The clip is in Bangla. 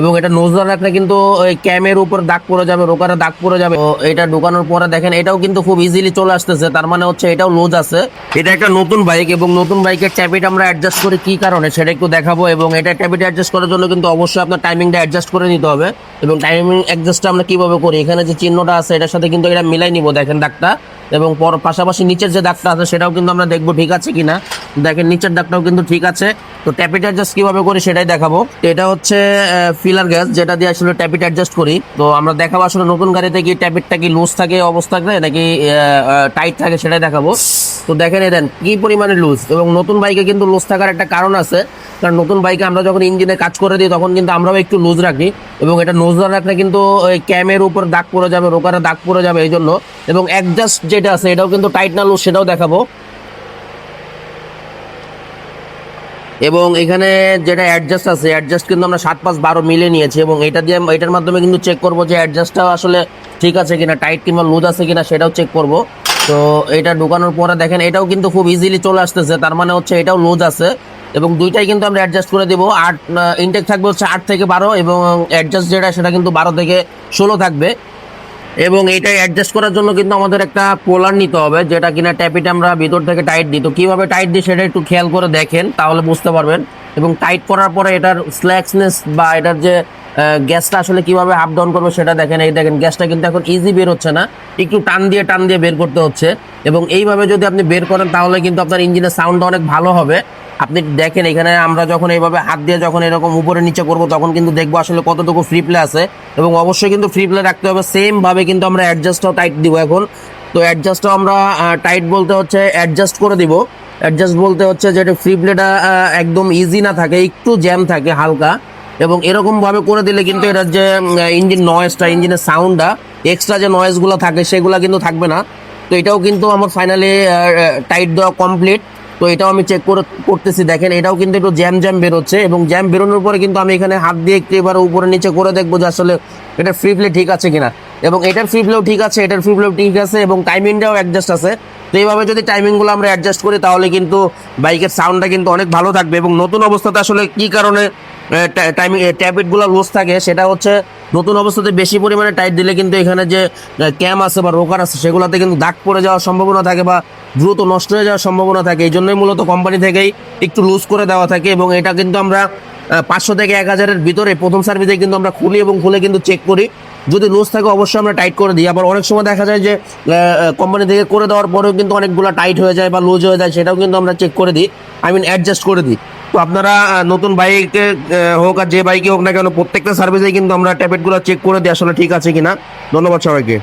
এবং এটা নোজদার রাখলে কিন্তু ক্যামের উপর দাগ পড়ে যাবে রোকারে দাগ পড়ে যাবে। এটা ঢোকানোর পরে দেখেন, এটাও কিন্তু খুব ইজিলি চলে আসতেছে। তার মানে হচ্ছে এটাও লোজ আছে। এটা একটা নতুন বাইক এবং নতুন বাইকের ট্যাবিট আমরা অ্যাডজাস্ট করি কি কারণে সেটা একটু দেখাবো এবং এটা ট্যাবিট অ্যাডজাস্ট করার জন্য কিন্তু অবশ্যই আপনার টাইমিংটা অ্যাডজাস্ট করে নিতে হবে। এবং টাইমিং অ্যাডজাস্টটা আমরা কীভাবে করি? এখানে যে চিহ্নটা আছে, এটার সাথে কিন্তু এটা মিলাই নিব, দেখেন দাগটা। এবং পর পাশাপাশি নিচের যে দাগটা আছে সেটাও কিন্তু আমরা দেখব ঠিক আছে কিনা। দেখেন নিচের দাগটাও কিন্তু ঠিক আছে। তো ট্যাপিট অ্যাডজাস্ট কীভাবে করি সেটাই দেখাবো। তো এটা হচ্ছে ফিলার গ্যাস যেটা দিয়ে আসলে ট্যাপিট অ্যাডজাস্ট করি। তো আমরা দেখাবো আসলে নতুন গাড়িতে কি ট্যাপিটটা কি লুজ থাকে, অবস্থা থাকে, নাকি টাইট থাকে সেটাই দেখাবো। তো দেখেন দেন, কি পরিমাণে লুজ এবং নতুন বাইকে কিন্তু লুজ থাকার একটা কারণ আছে, কারণ নতুন বাইকে আমরা যখন ইঞ্জিনে কাজ করে দিই, তখন কিন্তু আমরাও একটু লুজ রাখি, এবং এটা নোজদার রাখলে কিন্তু ওই ক্যামের উপর দাগ পড়ে যাবে, রোকারে দাগ পড়ে যাবে এই জন্য এবং অ্যাডজাস্ট যেটা আছে, এটাও কিন্তু টাইট না লুজ সেটাও দেখাবো। এবং এখানে যেটা অ্যাডজাস্ট আছে অ্যাডজাস্ট কিন্তু আমরা সাত পাঁচ বারো মিলে নিয়েছি, এবং এটা দিয়ে এটার মাধ্যমে কিন্তু চেক করব যে অ্যাডজাস্টটাও আসলে ঠিক আছে কিনা টাইট কিংবা লুজ আছে কিনা, সেটাও চেক করব। তো এটা ঢুকানোর পরে দেখেন, এটাও কিন্তু খুব ইজিলি চলে আসতেছে। তার মানে হচ্ছে এটাও লুজ আছে। এবং দুইটাই কিন্তু আমরা অ্যাডজাস্ট করে দেবো। আট ইনটেক থাকবে হচ্ছে আট থেকে বারো এবং অ্যাডজাস্ট যেটা, সেটা কিন্তু বারো থেকে ষোলো থাকবে। এবং এটা অ্যাডজাস্ট করার জন্য কিন্তু আমাদের একটা পোলার নিতে হবে, যেটা কিনা ট্যাপিটা আমরা ভিতর থেকে টাইট দিই। তো কীভাবে টাইট দিই সেটা একটু খেয়াল করে দেখেন, তাহলে বুঝতে পারবেন। এবং টাইট করার পরে এটার স্ল্যাক্সনেস বা এটার যে গ্যাসটা আসলে কীভাবে আপ ডাউন করব সেটা দেখেন। এই দেখেন, গ্যাসটা কিন্তু এখন ইজি বের হচ্ছে না। একটু টান দিয়ে টান দিয়ে বের করতে হচ্ছে। এবং এইভাবে যদি আপনি বের করেন, তাহলে কিন্তু আপনার ইঞ্জিনের সাউন্ডটা অনেক ভালো হবে। আপনি দেখেন, এখানে আমরা যখন এইভাবে হাত দিয়ে যখন এরকম উপরে নিচে করব, তখন কিন্তু দেখব আসলে কতটুকু ফ্রি প্লে আছে। এবং অবশ্যই কিন্তু ফ্রি প্লে রাখতে হবে। সেম ভাবে কিন্তু আমরা অ্যাডজাস্টও টাইট দিব এখন। তো অ্যাডজাস্টও আমরা টাইট বলতে হচ্ছে অ্যাডজাস্ট করে দিব। অ্যাডজাস্ট বলতে হচ্ছে যেটা ফ্রি প্লেটা একদম ইজি না থাকে, একটু জ্যাম থাকে হালকা। এবং এরকম ভাবে করে দিলে কিন্তু এটার যে ইঞ্জিন নয়েজটা ইঞ্জিনের সাউন্ডটা এক্সট্রা যে নয়েজগুলো থাকে সেগুলো কিন্তু থাকবে না। তো এটাও কিন্তু আমার ফাইনালি টাইট দেওয়া কমপ্লিট তো এটাও আমি চেক করে, করতেছি, দেখেন এটাও কিন্তু একটু জ্যাম জ্যাম বেরোচ্ছে এবং জ্যাম বেরোনোর পরে কিন্তু আমি এখানে হাত দিয়ে একটু এবার উপরে নিচে করে দেখব যে আসলে এটা ফ্রি প্লে ঠিক আছে কিনা। এবং এটার ফ্রি প্লেও ঠিক আছে, এটার ফ্রি প্লেও ঠিক আছে এবং টাইমিংটাও অ্যাডজাস্ট আছে। তো এইভাবে যদি টাইমিংগুলো আমরা অ্যাডজাস্ট করি, তাহলে কিন্তু বাইকের সাউন্ডটা কিন্তু অনেক ভালো থাকবে এবং নতুন অবস্থাতে আসলে কি কারণে টাইমিং ট্যাবলেটগুলো লুজ থাকে, সেটা হচ্ছে নতুন অবস্থাতে বেশি পরিমাণে টাইট দিলে কিন্তু এখানে যে ক্যাম আছে বা রোকার আছে, সেগুলোতে কিন্তু দাগ পড়ে যাওয়ার সম্ভাবনা থাকে বা দ্রুত নষ্ট হয়ে যাওয়ার সম্ভাবনা থাকে। এই জন্যই মূলত কোম্পানি থেকেই একটু লুজ করে দেওয়া থাকে এবং এটা কিন্তু আমরা পাঁচশো থেকে এক হাজারের ভিতরে প্রথম সার্ভিসে কিন্তু আমরা খুলি এবং খুলে কিন্তু চেক করি। যদি লুজ থাকে অবশ্যই আমরা টাইট করে দিই। আবার অনেক সময় দেখা যায় যে কোম্পানি থেকে করে দেওয়ার পরেও কিন্তু অনেকগুলো টাইট হয়ে যায় বা লুজ হয়ে যায়, সেটাও কিন্তু আমরা চেক করে দিই। আই মিন অ্যাডজাস্ট করে দিই। তো আপনারা নতুন বাইকে হোক আর যে বাইকে হোক না কেন, প্রত্যেকটা সার্ভিসে কিন্তু আমরা ট্যাবলেটগুলো চেক করে দিই, আসলে ঠিক আছে কিনা। ধন্যবাদ সবাইকে।